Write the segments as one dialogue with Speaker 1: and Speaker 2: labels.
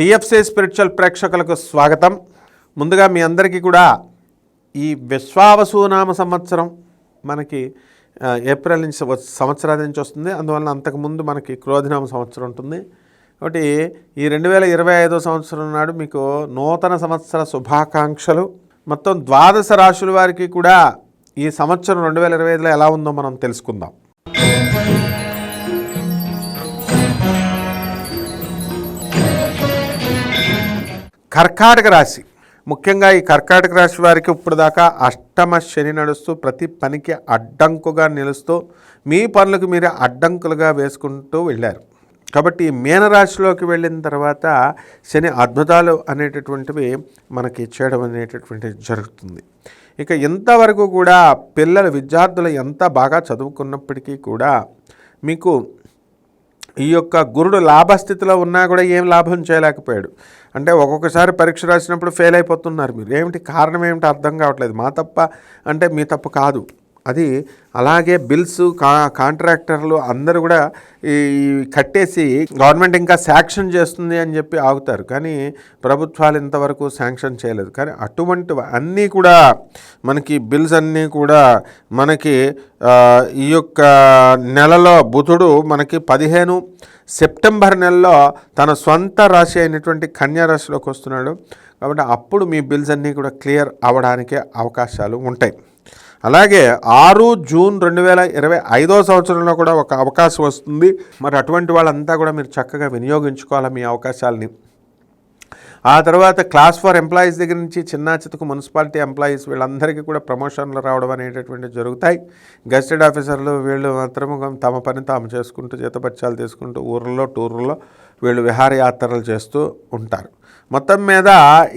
Speaker 1: TFC spiritual ప్రేక్షకులకు స్వాగతం. ముందుగా మీ అందరికీ కూడా ఈ విశ్వావసునామ సంవత్సరం మనకి ఏప్రిల్ నుంచి సంవత్సరాది నుంచి వస్తుంది. అందువలన అంతకుముందు మనకి క్రోధినామ సంవత్సరం ఉంటుంది. కాబట్టి ఈ రెండు వేల ఇరవై ఐదో సంవత్సరం నాడు మీకు నూతన సంవత్సర శుభాకాంక్షలు. మొత్తం ద్వాదశ రాశుల వారికి కూడా ఈ సంవత్సరం రెండు వేల ఇరవై ఐదులో ఎలా ఉందో మనం తెలుసుకుందాం. కర్కాటక రాశి. ముఖ్యంగా ఈ కర్కాటక రాశి వారికి ఇప్పుడు దాకా అష్టమ శని నడుస్తూ ప్రతి పనికి అడ్డంకుగా నిలుస్తూ మీ పనులకు మీరే అడ్డంకులుగా వేసుకుంటూ వెళ్ళారు. కాబట్టి మీనరాశిలోకి వెళ్ళిన తర్వాత శని అద్భుతాలు అనేటటువంటివి మనకి చేయడం అనేటటువంటిది జరుగుతుంది. ఇక ఇంతవరకు కూడా పిల్లలు విద్యార్థులు ఎంత బాగా చదువుకున్నప్పటికీ కూడా మీకు ఈ యొక్క గురుడు లాభస్థితిలో ఉన్నా కూడా ఏం లాభం చేయలేకపోయాడు. అంటే ఒక్కొక్కసారి పరీక్ష రాసినప్పుడు ఫెయిల్ అయిపోతున్నారు మీరు. ఏమిటి కారణం ఏమిటి అర్థం కావట్లేదు. మా తప్ప అంటే మీ తప్పు కాదు. అది అలాగే బిల్స్ కా కాంట్రాక్టర్లు అందరూ కూడా ఈ కట్టేసి గవర్నమెంట్ ఇంకా శాంక్షన్ చేస్తుంది అని చెప్పి ఆగుతారు. కానీ ప్రభుత్వాలు ఇంతవరకు శాంక్షన్ చేయలేదు. కానీ అటువంటి అన్నీ కూడా మనకి బిల్స్ అన్నీ కూడా మనకి ఈ యొక్క నెలలో బుధుడు మనకి పదిహేను సెప్టెంబర్ నెలలో తన సొంత రాశి అయినటువంటి కన్యా రాశిలోకి వస్తున్నాడు. కాబట్టి అప్పుడు మీ బిల్స్ అన్నీ కూడా క్లియర్ అవ్వడానికి అవకాశాలు ఉంటాయి. అలాగే ఆరు జూన్ రెండు వేల ఇరవై ఐదో సంవత్సరంలో కూడా ఒక అవకాశం వస్తుంది. మరి అటువంటి వాళ్ళంతా కూడా మీరు చక్కగా వినియోగించుకోవాలి మీ అవకాశాలని? ఆ తర్వాత క్లాస్ ఫోర్ ఎంప్లాయీస్ దగ్గర నుంచి చిన్న చితకు మున్సిపాలిటీ ఎంప్లాయీస్ వీళ్ళందరికీ కూడా ప్రమోషన్లు రావడం అనేటటువంటి జరుగుతాయి. గెస్టెడ్ ఆఫీసర్లు వీళ్ళు మాత్రం తమ పని తాము చేసుకుంటూ జీతపత్యాలు తీసుకుంటూ ఊర్లలో టూర్లలో వీళ్ళు విహారయాత్రలు చేస్తూ ఉంటారు. మొత్తం మీద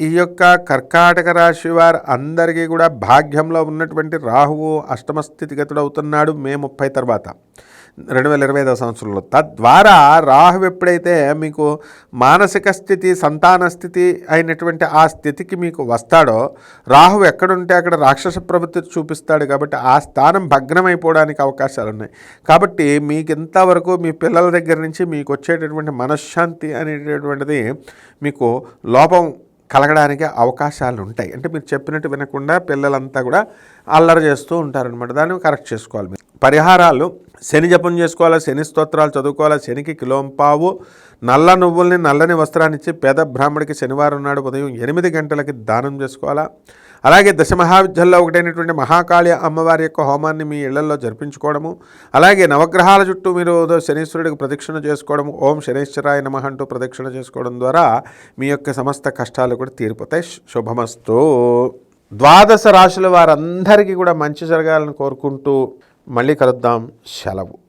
Speaker 1: ఈ యొక్క కర్కాటక రాశి వారు అందరికీ కూడా భాగ్యంలో ఉన్నటువంటి రాహువు అష్టమ స్థితిగతుడు అవుతున్నాడు మే ముప్పై తర్వాత. రెండు వేల ఇరవై ఐదవ సంవత్సరంలో. తద్వారా రాహు ఎప్పుడైతే మీకు మానసిక స్థితి సంతాన స్థితి అయినటువంటి ఆ స్థితికి మీకు వస్తాడో రాహు ఎక్కడుంటే అక్కడ రాక్షస ప్రవృత్తి చూపిస్తాడు కాబట్టి ఆ స్థానం భగ్నమైపోవడానికి అవకాశాలు ఉన్నాయి కాబట్టి మీకు ఇంతవరకు మీ పిల్లల దగ్గర నుంచి మీకు వచ్చేటటువంటి మనశ్శాంతి అనేటటువంటిది మీకు లోపం కలగడానికి అవకాశాలు ఉంటాయి అంటే మీరు చెప్పినట్టు వినకుండా పిల్లలంతా కూడా అల్లరి చేస్తూ ఉంటారనమాట దాన్ని కరెక్ట్ చేసుకోవాలి మీరు. పరిహారాలు శని జపం చేసుకోవాలా శని స్తోత్రాలు చదువుకోవాలా శనికి కిలోంపావు నల్ల నువ్వుల్ని నల్లని వస్త్రాన్ని ఇచ్చి పేద బ్రాహ్మడికి శనివారం నాడు ఉదయం ఎనిమిది గంటలకి దానం చేసుకోవాలా అలాగే దశమహావిద్యల్లో ఒకటైనటువంటి మహాకాళి అమ్మవారి యొక్క హోమాన్ని మీ ఇళ్ళలో జరిపించుకోవడము అలాగే నవగ్రహాల చుట్టూ మీరు శనీశ్వరుడికి ప్రదక్షిణ చేసుకోవడము ఓం శనీశ్వరాయ నమ అంటూ ప్రదక్షిణ చేసుకోవడం ద్వారా మీ యొక్క సమస్త కష్టాలు కూడా తీరిపోతాయి. శుభమస్తు. ద్వాదశ రాశుల వారందరికీ కూడా మంచి జరగాలని కోరుకుంటూ మళ్ళీ కలుద్దాం. సెలవు.